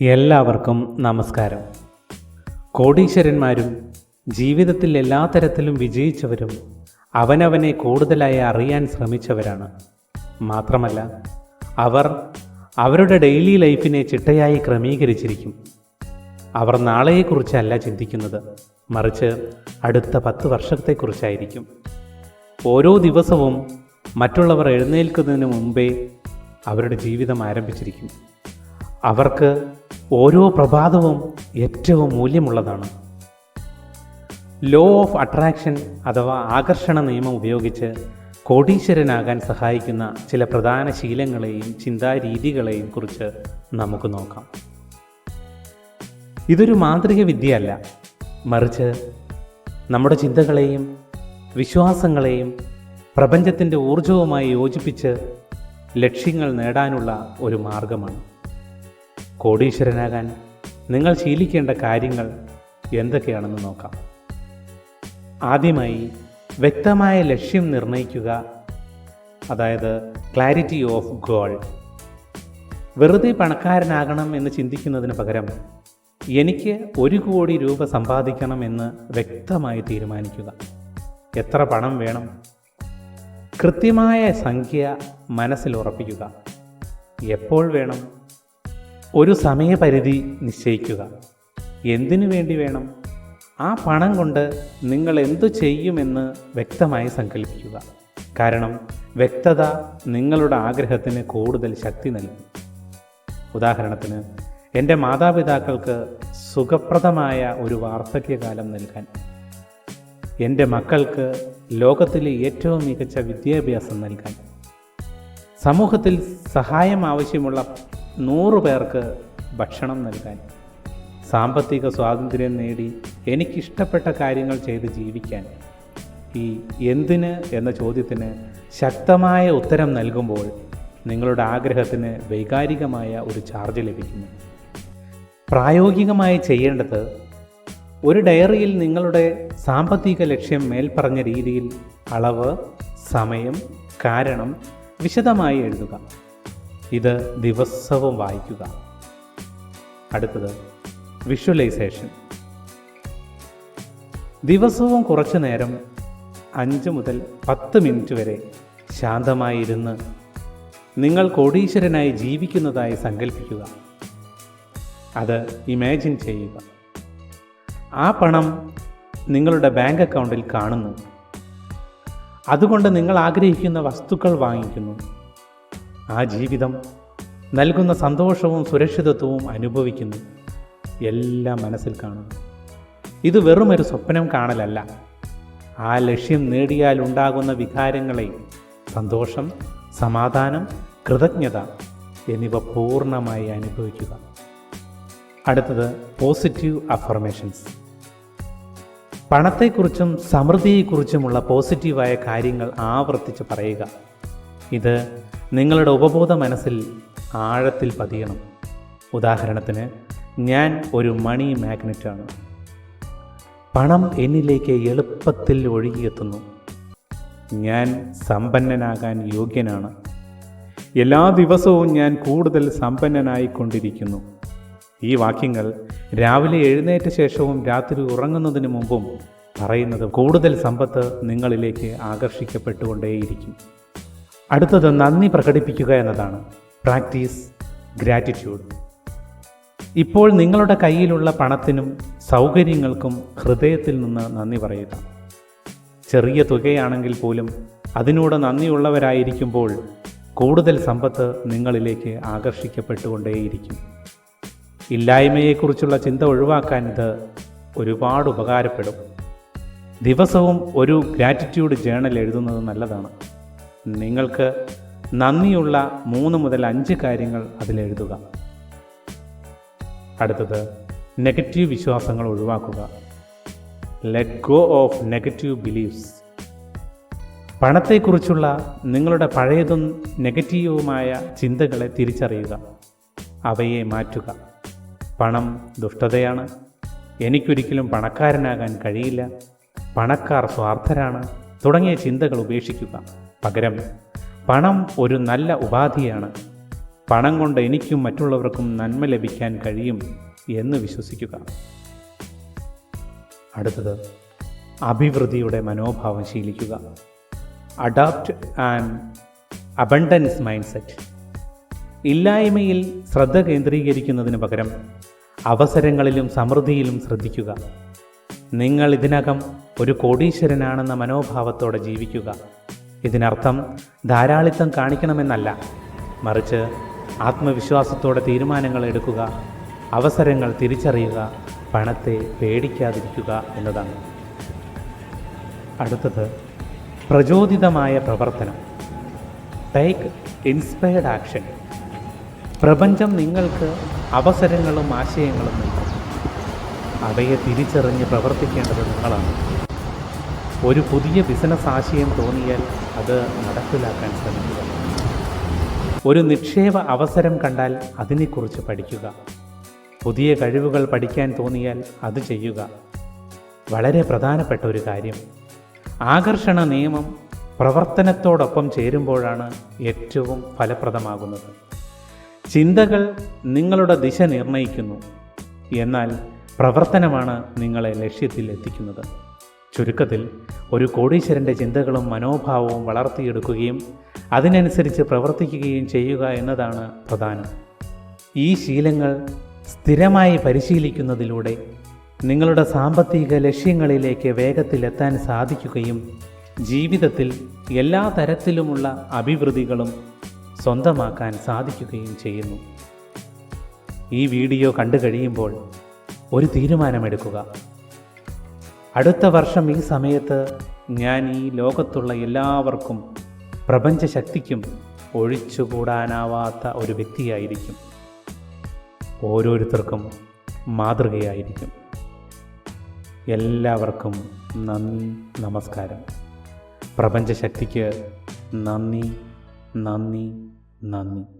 എല്ലാവർക്കും നമസ്കാരം. കോടീശ്വരന്മാരും ജീവിതത്തിൽ എല്ലാ തരത്തിലും വിജയിച്ചവരും അവനവനെ കൂടുതലായി അറിയാൻ ശ്രമിച്ചവരാണ്. മാത്രമല്ല അവർ അവരുടെ ഡെയിലി ലൈഫിനെ ചിട്ടയായി ക്രമീകരിച്ചിരിക്കും. അവർ നാളെയെക്കുറിച്ചല്ല ചിന്തിക്കുന്നത് മറിച്ച് അടുത്ത പത്ത് വർഷത്തെക്കുറിച്ചായിരിക്കും. ഓരോ ദിവസവും മറ്റുള്ളവർ എഴുന്നേൽക്കുന്നതിന് മുമ്പേ അവരുടെ ജീവിതം ആരംഭിച്ചിരിക്കും. അവർക്ക് ഓരോ പ്രഭാതവും ഏറ്റവും മൂല്യമുള്ളതാണ്. ലോ ഓഫ് അട്രാക്ഷൻ അഥവാ ആകർഷണ നിയമം ഉപയോഗിച്ച് കോടീശ്വരനാകാൻ സഹായിക്കുന്ന ചില പ്രധാന ശീലങ്ങളെയും ചിന്താരീതികളെയും കുറിച്ച് നമുക്ക് നോക്കാം. ഇതൊരു മാന്ത്രിക വിദ്യയല്ല. മറിച്ച് നമ്മുടെ ചിന്തകളെയും വിശ്വാസങ്ങളെയും പ്രപഞ്ചത്തിന്റെ ഊർജവുമായി യോജിപ്പിച്ച് ലക്ഷ്യങ്ങൾ നേടാനുള്ള ഒരു മാർഗമാണ്. കോടീശ്വരനാകാൻ നിങ്ങൾ ശീലിക്കേണ്ട കാര്യങ്ങൾ എന്തൊക്കെയാണെന്ന് നോക്കാം. ആദ്യമായി വ്യക്തമായ ലക്ഷ്യം നിർണയിക്കുക അതായത് ക്ലാരിറ്റി ഓഫ് ഗോൾ. വെറുതെ പണക്കാരനാകണം എന്ന് ചിന്തിക്കുന്നതിന് പകരം എനിക്ക് ഒരു കോടി രൂപ സമ്പാദിക്കണം എന്ന് വ്യക്തമായി തീരുമാനിക്കുക. എത്ര പണം വേണം? കൃത്യമായ സംഖ്യ മനസ്സിൽ ഉറപ്പിക്കുക. എപ്പോൾ വേണം? ഒരു സമയപരിധി നിശ്ചയിക്കുക. എന്തിനു വേണ്ടി വേണം? ആ പണം കൊണ്ട് നിങ്ങൾ എന്തു ചെയ്യുമെന്ന് വ്യക്തമായി സങ്കല്പിക്കുക കാരണം വ്യക്തത നിങ്ങളുടെ ആഗ്രഹത്തിന് കൂടുതൽ ശക്തി നൽകും. ഉദാഹരണത്തിന് എന്റെ മാതാപിതാക്കൾക്ക് സുഖപ്രദമായ ഒരു വാർദ്ധക്യകാലം നൽകാൻ. എന്റെ മക്കൾക്ക് ലോകത്തിലെ ഏറ്റവും മികച്ച വിദ്യാഭ്യാസം നൽകാൻ. സമൂഹത്തിൽ സഹായം ആവശ്യമുള്ള നൂറ് പേർക്ക് ഭക്ഷണം നൽകാൻ സാമ്പത്തിക സ്വാതന്ത്ര്യം നേടി എനിക്കിഷ്ടപ്പെട്ട കാര്യങ്ങൾ ചെയ്ത് ജീവിക്കാൻ. ഈ എന്തിന് എന്ന ചോദ്യത്തിന് ശക്തമായ ഉത്തരം നൽകുമ്പോൾ നിങ്ങളുടെ ആഗ്രഹത്തിന് വൈകാരികമായ ഒരു ചാർജ് ലഭിക്കുന്നു. പ്രായോഗികമായി ചെയ്യേണ്ടത് ഒരു ഡയറിയിൽ നിങ്ങളുടെ സാമ്പത്തിക ലക്ഷ്യം മേൽപ്പറഞ്ഞ രീതിയിൽ അളവ് സമയം കാരണം വിശദമായി എഴുതുക. ഇത് ദിവസവും വായിക്കുക. അടുത്തത് വിഷ്വലൈസേഷൻ ദിവസവും കുറച്ചു നേരം അഞ്ച് മുതൽ പത്ത് മിനിറ്റ് വരെ ശാന്തമായിരുന്ന് നിങ്ങൾ കോടീശ്വരനായി ജീവിക്കുന്നതായി സങ്കല്പിക്കുക അത് ഇമാജിൻ ചെയ്യുക. ആ പണം നിങ്ങളുടെ ബാങ്ക് അക്കൗണ്ടിൽ കാണുന്നു. അതുകൊണ്ട് നിങ്ങൾ ആഗ്രഹിക്കുന്ന വസ്തുക്കൾ വാങ്ങിക്കുന്നു. ആ ജീവിതം നൽകുന്ന സന്തോഷവും സുരക്ഷിതത്വവും അനുഭവിക്കുന്നു. എല്ലാം മനസ്സിൽ കാണുന്നു. ഇത് വെറുമൊരു സ്വപ്നം കാണലല്ല. ആ ലക്ഷ്യം നേടിയാൽ ഉണ്ടാകുന്ന വികാരങ്ങളെ സന്തോഷം സമാധാനം കൃതജ്ഞത എന്നിവ പൂർണമായി അനുഭവിക്കുക. അടുത്തത് പോസിറ്റീവ് അഫർമേഷൻസ്. പണത്തെക്കുറിച്ചും സമൃദ്ധിയെക്കുറിച്ചുമുള്ള പോസിറ്റീവായ കാര്യങ്ങൾ ആവർത്തിച്ച് പറയുക. ഇത് നിങ്ങളുടെ ഉപബോധ മനസ്സിൽ ആഴത്തിൽ പതിയണം. ഉദാഹരണത്തിന് ഞാൻ ഒരു മണി മാഗ്നറ്റാണ്. പണം എന്നിലേക്ക് എളുപ്പത്തിൽ ഒഴുകിയെത്തുന്നു. ഞാൻ സമ്പന്നനാകാൻ യോഗ്യനാണ്. എല്ലാ ദിവസവും ഞാൻ കൂടുതൽ സമ്പന്നനായിക്കൊണ്ടിരിക്കുന്നു. ഈ വാക്യങ്ങൾ രാവിലെ എഴുന്നേറ്റ ശേഷവും രാത്രി ഉറങ്ങുന്നതിന് മുമ്പും പറയുന്നത് കൂടുതൽ സമ്പത്ത് നിങ്ങളിലേക്ക് ആകർഷിക്കപ്പെട്ടുകൊണ്ടേയിരിക്കും. അടുത്തത് നന്ദി പ്രകടിപ്പിക്കുക എന്നതാണ്. Practice gratitude. ഇപ്പോൾ നിങ്ങളുടെ കയ്യിലുള്ള പണത്തിനും സൗകര്യങ്ങൾക്കും ഹൃദയത്തിൽ നിന്ന് നന്ദി പറയുക. ചെറിയ തുകയാണെങ്കിൽ പോലും അതിനോട് നന്ദിയുള്ളവരായിരിക്കുമ്പോൾ കൂടുതൽ സമ്പത്ത് നിങ്ങളിലേക്ക് ആകർഷിക്കപ്പെട്ടുകൊണ്ടേയിരിക്കും. ഇല്ലായ്മയെക്കുറിച്ചുള്ള ചിന്ത ഒഴിവാക്കാൻ ഇത് ഒരുപാട് ഉപകാരപ്പെടും. ദിവസവും ഒരു ഗ്രാറ്റിറ്റ്യൂഡ് ജേണൽ എഴുതുന്നത് നല്ലതാണ്. നിങ്ങൾക്ക് നന്ദിയുള്ള മൂന്ന് മുതൽ അഞ്ച് കാര്യങ്ങൾ അതിലെഴുതുക അടുത്തത് നെഗറ്റീവ് വിശ്വാസങ്ങൾ ഒഴിവാക്കുക. Let go of negative beliefs പണത്തെക്കുറിച്ചുള്ള നിങ്ങളുടെ പഴയതും നെഗറ്റീവുമായ ചിന്തകളെ തിരിച്ചറിയുക. അവയെ മാറ്റുക. പണം ദുഷ്ടതയാണ്. എനിക്കൊരിക്കലും പണക്കാരനാകാൻ കഴിയില്ല. പണക്കാർ സ്വാർത്ഥരാണ്. തുടങ്ങിയ ചിന്തകൾ ഉപേക്ഷിക്കുക. പകരം പണം ഒരു നല്ല ഉപാധിയാണ്. പണം കൊണ്ട് എനിക്കും മറ്റുള്ളവർക്കും നന്മ ലഭിക്കാൻ കഴിയും എന്ന് വിശ്വസിക്കുക. അടുത്തത് അഭിവൃദ്ധിയുടെ മനോഭാവം ശീലിക്കുക. Adapt and abundance mindset ഇല്ലായ്മയിൽ ശ്രദ്ധ കേന്ദ്രീകരിക്കുന്നതിന് പകരം അവസരങ്ങളിലും സമൃദ്ധിയിലും ശ്രദ്ധിക്കുക. നിങ്ങൾ ഇതിനകം ഒരു കോടീശ്വരനാണെന്ന മനോഭാവത്തോടെ ജീവിക്കുക. ഇതിനർത്ഥം ധാരാളിത്തം കാണിക്കണമെന്നല്ല. മറിച്ച് ആത്മവിശ്വാസത്തോടെ തീരുമാനങ്ങൾ എടുക്കുക അവസരങ്ങൾ തിരിച്ചറിയുക പണത്തെ പേടിക്കാതിരിക്കുക എന്നതാണ്. അടുത്തത് പ്രചോദിതമായ പ്രവർത്തനം. ടേക്ക് ഇൻസ്പയർഡ് ആക്ഷൻ പ്രപഞ്ചം നിങ്ങൾക്ക് അവസരങ്ങളും ആശയങ്ങളും നൽകും. അവയെ തിരിച്ചറിഞ്ഞ് പ്രവർത്തിക്കേണ്ടത് നിങ്ങളാണ്. ഒരു പുതിയ ബിസിനസ് ആശയം തോന്നിയാൽ അത് നടപ്പിലാക്കാൻ ശ്രമിക്കുക. ഒരു നിക്ഷേപ അവസരം കണ്ടാൽ അതിനെക്കുറിച്ച് പഠിക്കുക. പുതിയ കഴിവുകൾ പഠിക്കാൻ തോന്നിയാൽ അത് ചെയ്യുക. വളരെ പ്രധാനപ്പെട്ട ഒരു കാര്യം. ആകർഷണ നിയമം പ്രവർത്തനത്തോടൊപ്പം ചേരുമ്പോഴാണ് ഏറ്റവും ഫലപ്രദമാകുന്നത്. ചിന്തകൾ നിങ്ങളുടെ ദിശ നിർണയിക്കുന്നു. എന്നാൽ പ്രവർത്തനമാണ് നിങ്ങളെ ലക്ഷ്യത്തിൽ എത്തിക്കുന്നത് ചുരുക്കത്തിൽ ഒരു കോടീശ്വരന്റെ ചിന്തകളും മനോഭാവവും വളർത്തിയെടുക്കുകയും അതിനനുസരിച്ച് പ്രവർത്തിക്കുകയും ചെയ്യുക എന്നതാണ് പ്രധാനം. ഈ ശീലങ്ങൾ സ്ഥിരമായി പരിശീലിക്കുന്നതിലൂടെ നിങ്ങളുടെ സാമ്പത്തിക ലക്ഷ്യങ്ങളിലേക്ക് വേഗത്തിലെത്താൻ സാധിക്കുകയും ജീവിതത്തിൽ എല്ലാ തരത്തിലുമുള്ള അഭിവൃദ്ധികളും സ്വന്തമാക്കാൻ സാധിക്കുകയും ചെയ്യുന്നു. ഈ വീഡിയോ കണ്ടു കഴിയുമ്പോൾ ഒരു തീരുമാനമെടുക്കുക. അടുത്ത വർഷം ഈ സമയത്ത് ഞാൻ ഈ ലോകത്തുള്ള എല്ലാവർക്കും പ്രപഞ്ചശക്തിക്കും ഒഴിച്ചുകൂടാനാവാത്ത ഒരു വ്യക്തിയായിരിക്കും. ഓരോരുത്തർക്കും മാതൃകയായിരിക്കും. എല്ലാവർക്കും നന്ദി നമസ്കാരം. പ്രപഞ്ചശക്തിക്ക് നന്ദി നന്ദി നന്ദി.